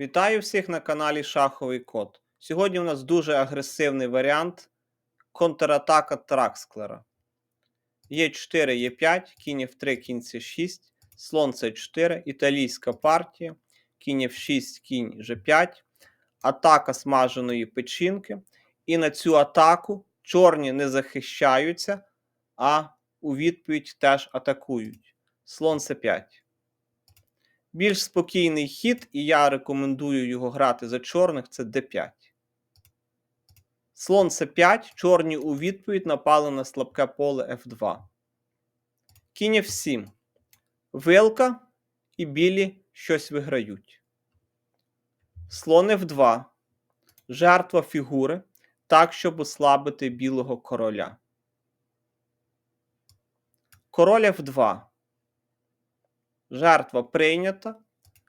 Вітаю всіх на каналі Шаховий Код. Сьогодні у нас дуже агресивний варіант контратака Траксклера. Є4, Є5, кінь F3, кінь С6, слон С4, італійська партія, кінь F6, кінь G5, атака смаженої печінки. І на цю атаку чорні не захищаються, а у відповідь теж атакують. Слон С5. Більш спокійний хід, і я рекомендую його грати за чорних, це d5. Слон c5, чорні у відповідь напали на слабке поле f2. Кінь f7. Вилка і білі щось виграють. Слон f2. Жертва фігури так, щоб ослабити білого короля. Король f2. Жертва прийнята.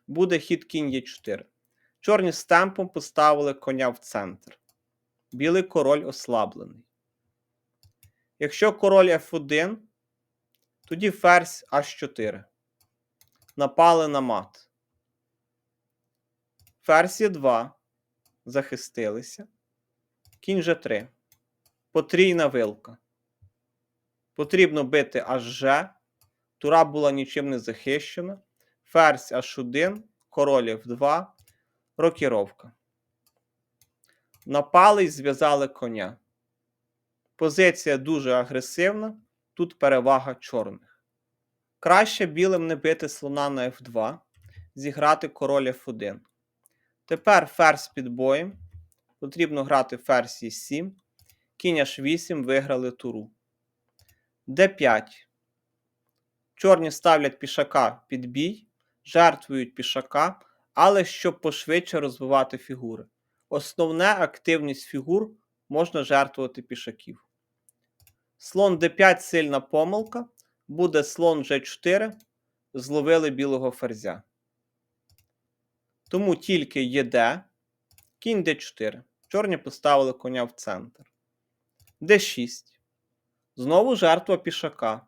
Буде хід кінь Е4. Чорні з темпом поставили коня в центр. Білий король ослаблений. Якщо король F1, тоді ферзь H4. Напали на мат. Ферзь Е2. Захистилися. Кінь G3. Потрійна вилка. Потрібно бити HG. Тура була нічим не захищена. Ферзь H1, король F2, рокіровка. Напали і зв'язали коня. Позиція дуже агресивна. Тут перевага чорних. Краще білим не бити слона на F2, зіграти король F1. Тепер ферзь під боєм. Потрібно грати ферзь E7. Кінь H8 виграли туру. D5. Чорні ставлять пішака під бій, жертвують пішака, але щоб пошвидше розвивати фігури. Основне активність фігур можна жертвувати пішаків. Слон d5 сильна помилка. Буде слон g4. Зловили білого ферзя. Тому тільки єд, кінь d4. Чорні поставили коня в центр. d6. Знову жертва пішака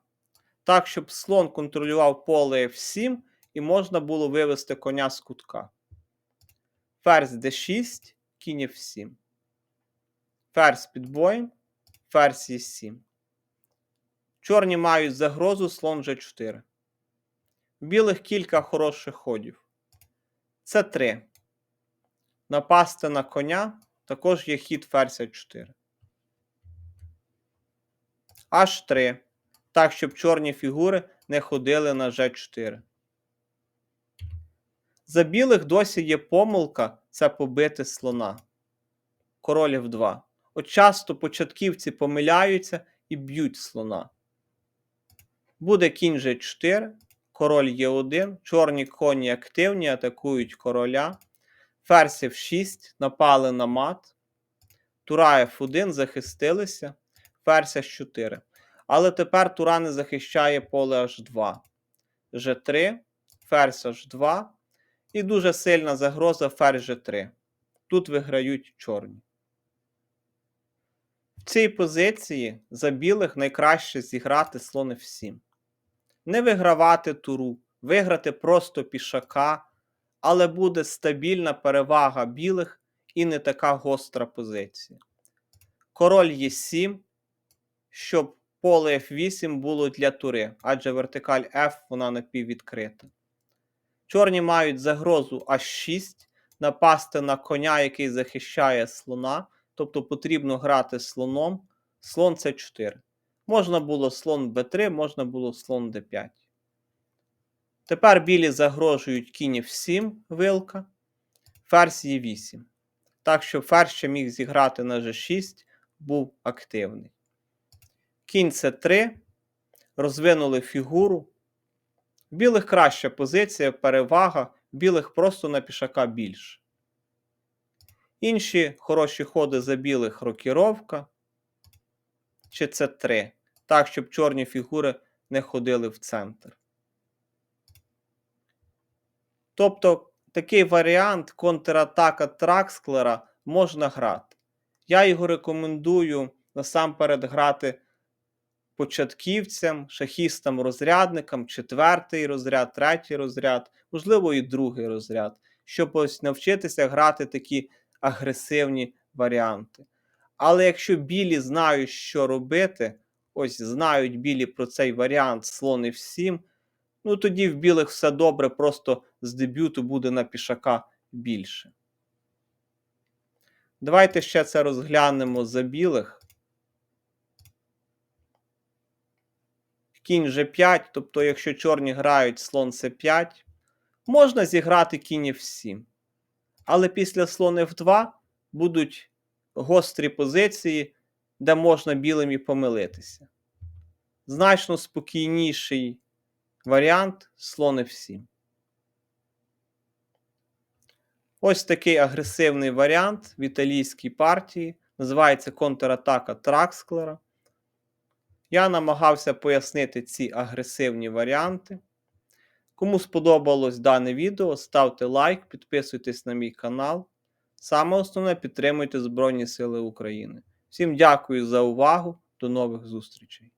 так, щоб слон контролював поле F7 і можна було вивести коня з кутка. Ферзь d6, кінь F7. Ферзь під боєм, ферзь E7. Чорні мають загрозу слон G4. В білих кілька хороших ходів. Це 3. Напасти на коня також є хід ферзь 4. H3 так, щоб чорні фігури не ходили на G4. За білих досі є помилка це побити слона. Король F2. От часто початківці помиляються і б'ють слона. Буде кінь G4, король Е1, чорні коні активні, атакують короля. Ферзь F6, напали на мат. Тура F1 захистилися. Ферзь H4. Але тепер Тура не захищає поле H2. G3, ферзь H2. І дуже сильна загроза ферзь G3. Тут виграють чорні. В цій позиції за білих найкраще зіграти слон F7. Не вигравати туру, виграти просто пішака, але буде стабільна перевага білих і не така гостра позиція. Король Е7, щоб поле F8 було для тури, адже вертикаль F вона напіввідкрита. Чорні мають загрозу H6, напасти на коня, який захищає слона. Тобто потрібно грати слоном. Слон С4. Можна було слон Б3, можна було слон Д5. Тепер білі загрожують кінь F7 вилка, ферзь Е8. Так що ферзь ще міг зіграти на G6, був активний. Кінь С3. Розвинули фігуру. В білих краща позиція, перевага, білих просто на пішака більше. Інші хороші ходи за білих рокіровка. Чи С3. Так, щоб чорні фігури не ходили в центр. Тобто такий варіант контратака Траксклера можна грати. Я його рекомендую насамперед грати початківцям, шахістам, розрядникам, четвертий розряд, третій розряд, можливо, і другий розряд, щоб ось навчитися грати такі агресивні варіанти. Але якщо білі знають, що робити, ось знають білі про цей варіант слон і 7, ну тоді в білих все добре, просто з дебюту буде на пішака більше. Давайте ще це розглянемо за білих. Кінь G5, тобто, якщо чорні грають слон C5, можна зіграти кінь F7. Але після слон F2 будуть гострі позиції, де можна білим і помилитися. Значно спокійніший варіант слон F7. Ось такий агресивний варіант в італійській партії. Називається контратака Траксклера. Я намагався пояснити ці агресивні варіанти. Кому сподобалось дане відео, ставте лайк, підписуйтесь на мій канал. Саме основне підтримуйте Збройні Сили України. Всім дякую за увагу. До нових зустрічей!